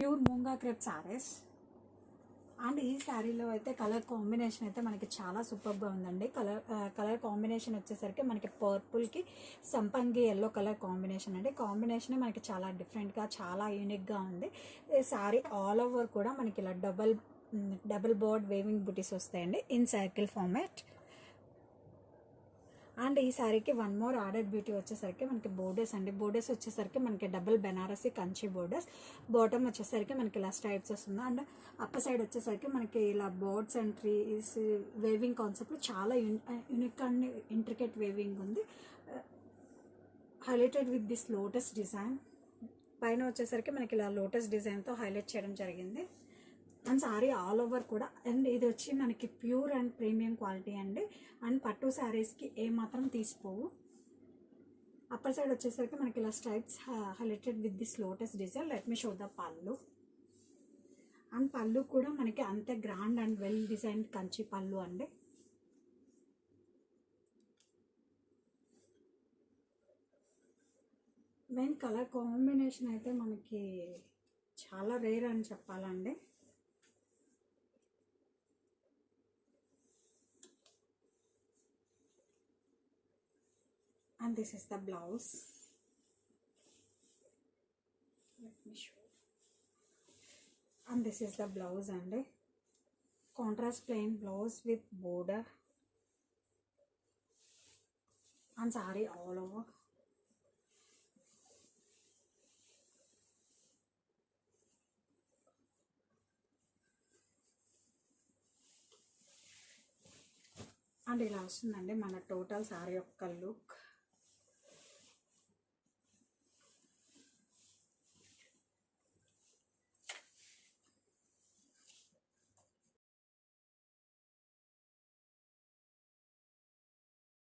Pure moonga crepe sarees and ఈ శారీలో అయితే కలర్ కాంబినేషన్ అయితే మనకి చాలా సూపర్గా ఉందండి. కలర్ కలర్ కాంబినేషన్ వచ్చేసరికి మనకి పర్పుల్కి సంపంగి ఎల్లో కలర్ కాంబినేషన్ అండి. కాంబినేషన్ మనకి చాలా డిఫరెంట్గా చాలా యూనిక్గా ఉంది. ఈ శారీ ఆల్ ఓవర్ కూడా మనకి ఇలా double double board weaving butis వస్తాయండి. In circle format. అండ్ ఈ శారీకి వన్ మోర్ ఆర్డర్ బ్యూటీ వచ్చేసరికి మనకి బోర్డర్స్ అండి. బోర్డర్స్ వచ్చేసరికి మనకి double Benarasi Kanchi borders bottom వచ్చేసరికి మనకి ఇలా స్టైప్స్ వస్తుంది. అండ్ అప్పర్ సైడ్ వచ్చేసరికి మనకి ఇలా birds and trees weaving concept చాలా యూనిక్ అండ్ ఇంట్రికేట్ వేవింగ్ ఉంది. Highlighted with this lotus design పైన వచ్చేసరికి మనకి ఇలా లోటస్ డిజైన్తో హైలైట్ చేయడం జరిగింది. అండ్ సారీ ఆల్ ఓవర్ కూడా. అండ్ ఇది వచ్చి మనకి ప్యూర్ అండ్ ప్రీమియం క్వాలిటీ అండి. అండ్ పట్టు శారీస్కి ఏమాత్రం తీసిపోవు. అప్పర్ సైడ్ వచ్చేసరికి మనకి ఇలా stripes highlighted with this lotus design let me show the pallu. And పళ్ళు కూడా మనకి అంతే grand and well design Kanchi pallu అండి. మెయిన్ కలర్ కాంబినేషన్ అయితే మనకి చాలా రేర్ అని చెప్పాలండి. And this is the blouse let me show and this is the blouse and a contrast plain blouse with border and saree all over and ఇలా వస్తుందండి మన total sorry యొక్క look